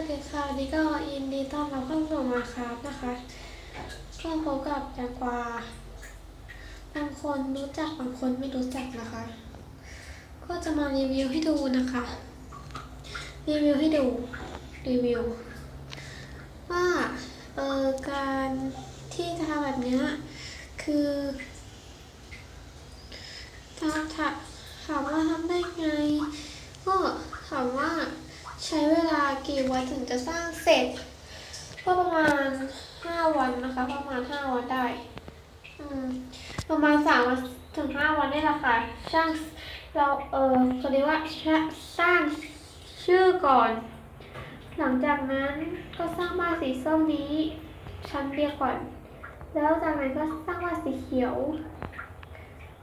วัสดีค่ะวันนี่ก็ยินดีต้อนรับเข้าสู่มาครับนะคะก็พบกับแตงกวาบางคนรู้จักบางคนไม่รู้จักนะคะ ก็จะมารีวิวให้ดูนะคะ รีวิวให้ดูรีวิวว่าเออการที่จะทำแบบนี้คือถามถามถามว่าทำได้ไง ก็ถามว่า ใช้เวลากี่วันถึงจะสร้างเสร็จก็ประมาณห้าวันนะคะ ประมาณห้าวันได้ อืม ประมาณสามวันถึงห้าวันนี่แหละค่ะช่างเราเออเขาเรีว่าสร้างชื่อก่อน หลังจากนั้นก็สร้างบ้านสีส้มนี้ชั้นเดียวก่อน แล้วจากนั้นก็สร้างบ้านสีเขียว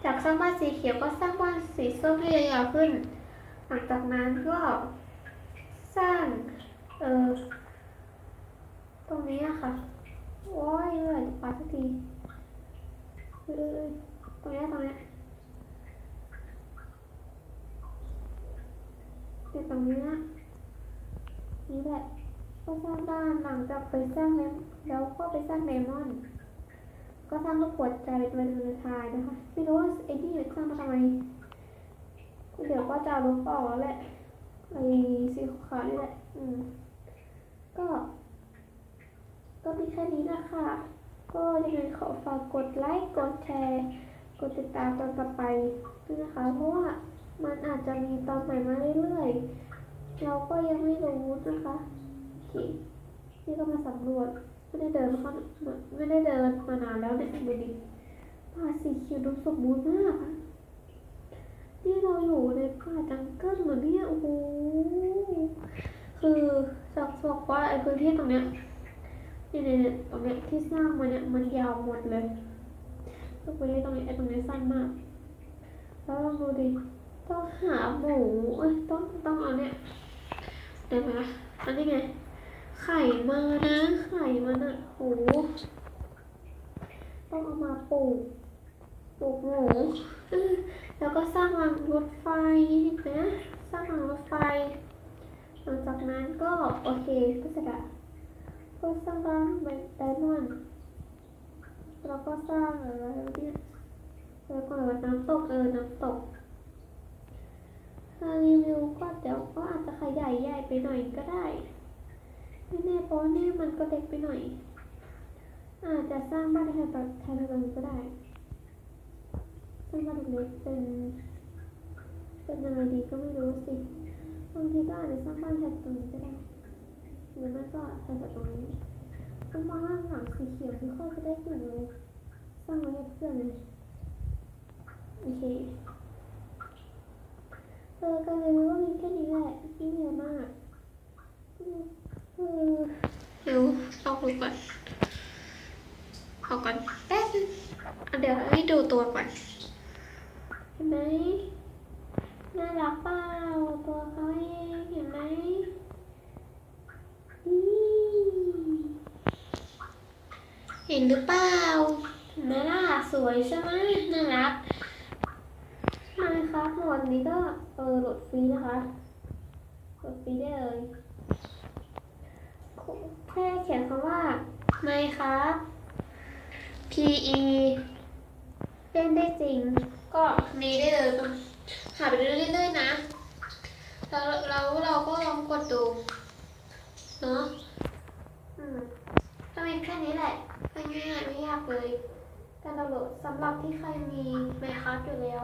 จากสร้างบ้านสีเขียวก็สร้างบ้านสีส้มให้ยาวขึ้น หลังจากนั้นก็ สร้าง เออตรงนี้อะค่ะโอ้ยเมื่อไหร่จะปาสักทีเออตรงนี้ตรงนี้ติดตรงนี้ยนี่แหละก็สร้างบ้านหลังจากไปสร้างแล้วแล้วก็ไปสร้างเลมอน ก็สร้างลูกหัวใจเป็นวันวานทน์นะคะ ไม่รู้ว่าไอ้ที่สร้างมาทำไมเดี๋ยวก็จะลบออกแล้วแหละ ไอ้สีขาวๆนี่แหละอืมก็ ก็มีแค่นี้นะคะ ก็ยังไงขอฝากกดไลค์ กดแชร์ กดติดตามตอนต่อไปด้วยนะคะ เพราะว่ามันอาจจะมีตอนใหม่มาเรื่อยๆ เราก็ยังไม่รู้นะคะโอเคนี่ก็มาสำรวจ ไม่ได้เดินมาไม่ได้เดินมานานแล้วเนี่ยดูดิป่าสีเขียวดูสมบูรณ์มากอะนี่เราอยู่ในป่าจังเกิลเหมือนเนี่ยโอ้โห คือจะบอกว่าไอ้ พื้นที่ตรงเนี้ยเนี่ยเนี่ยตรงเนี้ยที่สร้างมาเนี่ยมันยาวหมดเลยตรงนี้ตรงนี้ไอ้ตรงนี้สั้นมาก แล้วลองดูดิต้องหาหมูเอ้ยต้องต้องเอาเนี่ยเดี๋ยวนะอันนี้ไงไข่มานะไข่มันอะโหต้องเอามาปลูกปลูกหมูแล้วก็สร้างรางรถไฟนะสร้างรางรถไฟ หลังจากนั้นก็โอเคก็เสร็จละก็สร้างรางไดมอนด์แล้วก็สร้างอะไรเนี่ยแล้วก็อะไรวะน้ำตกเออ น้ำตกรีวิวก็เดี๋ยวก็อาจจะขยายใหญ่ไปหน่อยก็ได้ ไม่แน่เพราะนี่มันก็เล็กไปหน่อย อาจจะสร้างบ้านแทนแบบแทนแบบนี้ก็ได้ซึ่งบ้านเล็กเป็น เป็นอะไรดีก็ไม่รู้สิ บางทีก็อาจจะสร้างบ้านแทนตรงนี้ก็ได้หรือไม่ก็แทนแบบตรงนี้ต้องมาล่างหลังสีเขียวที่ค่อยจะได้กลิ่นเลยสร้างไว้ให้เพื่อนเลยโอเคเออการรีวิวก็มีแค่นี้แหละไม่มีอะไรมากอืมเออเดี๋ยวเอาคุยก่อนเอาก่อนแป๊บนึงอะเดี๋ยวให้ดูตัวก่อนเห็นไหม น่ารักเปล่าตัวเขาเองเห็นไหมนี่เห็นหรือเปล่าเห็นไหมล่ะสวยใช่ไหมน่ารักมาครับหมดนี้ก็เออโหลดฟรีนะคะโหลดฟรีได้เลยแค่เขียนคำว่าไม่ครับ PE เล่นได้จริง ก็มีได้เลย หาไปเรื่อยๆนะแล้วแล้วเราก็ลองกดดู เนาะอืมก็มีแค่นี้แหละง่ายๆไม่ยากเลยการดาวน์โหลดสำหรับที่ใครมีไมค์ครับอยู่แล้ว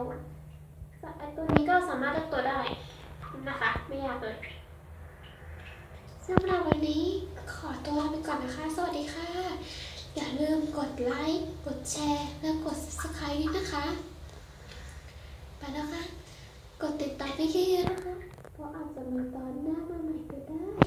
ไอตัวนี้ก็สามารถเลือกตัวได้นะคะ ไม่ยากเลยสำหรับวันนี้ขอตัวไปก่อนนะคะ สวัสดีค่ะ อย่าลืมกดไลค์ กดแชร์ และกด subscribe ด้วยนะคะ ไปแล้วค่ะ กดติดตามให้เยอะๆนะคะเพราะอาจจะมีตอนหน้ามาใหม่ก็ได้